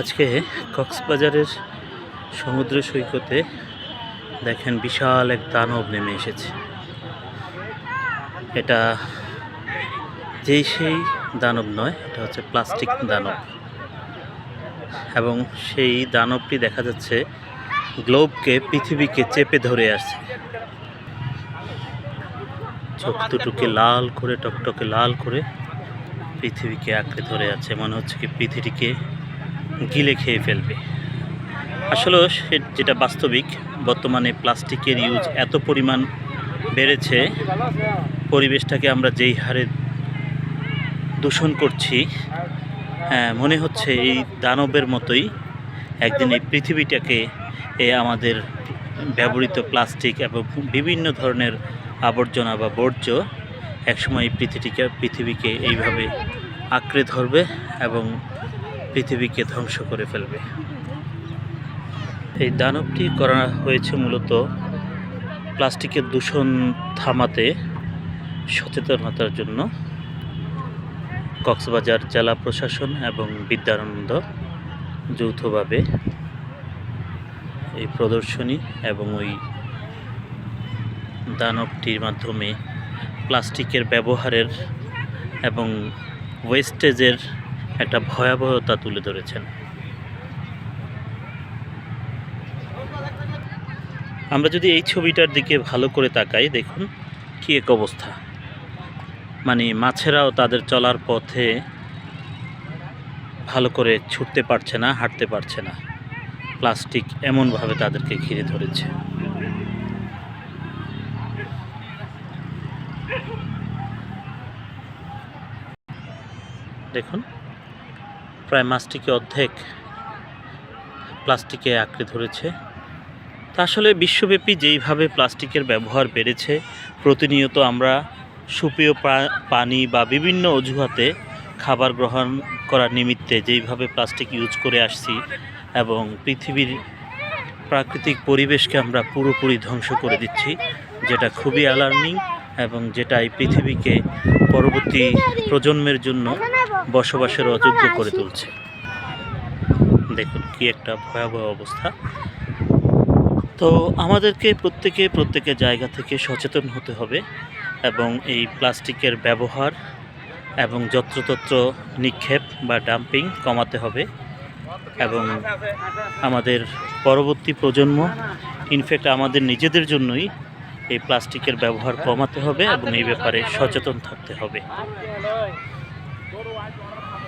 আজকে কক্সবাজারের সমুদ্র সৈকতে দেখেন বিশাল এক দানব নেমে এসেছে। এটা যেই সেই দানব নয়, এটা হচ্ছে প্লাস্টিক দানব। এবং সেই দানবটি দেখা যাচ্ছে গ্লোবকে, পৃথিবীকে চেপে ধরে আসছে চোখ দুটোকে লাল করে, টকটকে লাল করে পৃথিবীকে আঁকড়ে ধরে আছে। মনে হচ্ছে কি পৃথিবীকে গিলে খেয়ে ফেলবে। আসলে যেটা বাস্তবিক, বর্তমানে প্লাস্টিকের ইউজ এত পরিমাণ বেড়েছে, পরিবেশটাকে আমরা যেই হারে দূষণ করছি হ্যাঁ মনে হচ্ছে এই দানবের মতোই একদিন এই পৃথিবীটাকে এ আমাদের ব্যবহৃত প্লাস্টিক এবং বিভিন্ন ধরনের আবর্জনা বা বর্জ্য একসময় এই পৃথিবীকে পৃথিবীকে এইভাবে আঁকড়ে ধরবে এবং পৃথিবীকে ধ্বংস করে ফেলবে। এই দানবটি করা হয়েছে মূলত প্লাস্টিকের দূষণ থামাতে সচেতনতার জন্য। কক্সবাজার জেলা প্রশাসন এবং বিদ্যানন্দ যৌথভাবে এই প্রদর্শনী এবং ওই দানবটির মাধ্যমে প্লাস্টিকের ব্যবহারের এবং ওয়েস্টেজের একটা ভয়াবহতা তুলে ধরেছেন। আমরা যদি এই ছবিটার দিকে ভালো করে তাকাই, দেখুন কি এক অবস্থা। মানে মাছেরাও তাদের চলার পথে ভালো করে ছুটতে পারছে না, হাঁটতে পারছে না। প্লাস্টিক এমনভাবে তাদেরকে ঘিরে ধরেছে। দেখুন প্রায় মাছটিকে অর্ধেক প্লাস্টিকে আঁকড়ে ধরেছে। তা আসলে বিশ্বব্যাপী যেইভাবে প্লাস্টিকের ব্যবহার বেড়েছে, প্রতিনিয়ত আমরা সুপেয় পানি বা বিভিন্ন অজুহাতে খাবার গ্রহণ করার নিমিত্তে যেইভাবে প্লাস্টিক ইউজ করে আসছি এবং পৃথিবীর প্রাকৃতিক পরিবেশকে আমরা পুরোপুরি ধ্বংস করে দিচ্ছি, যেটা খুবই অ্যালার্মিং এবং যেটা এই পৃথিবীকে পরবর্তী প্রজন্মের জন্য বসবাসের অযোগ্য করে তুলছে। দেখুন কি একটা ভয়াবহ অবস্থা। তো আমাদেরকে প্রত্যেকে প্রত্যেকের জায়গা থেকে সচেতন হতে হবে এবং এই প্লাস্টিকের ব্যবহার এবং যত্রতত্র নিক্ষেপ বা ডাম্পিং কমাতে হবে এবং আমাদের পরবর্তী প্রজন্ম ইনফ্যাক্ট আমাদের নিজেদের জন্যই এই প্লাস্টিকের ব্যবহার কমাতে হবে এবং এই ব্যাপারে সচেতন থাকতে হবে। little white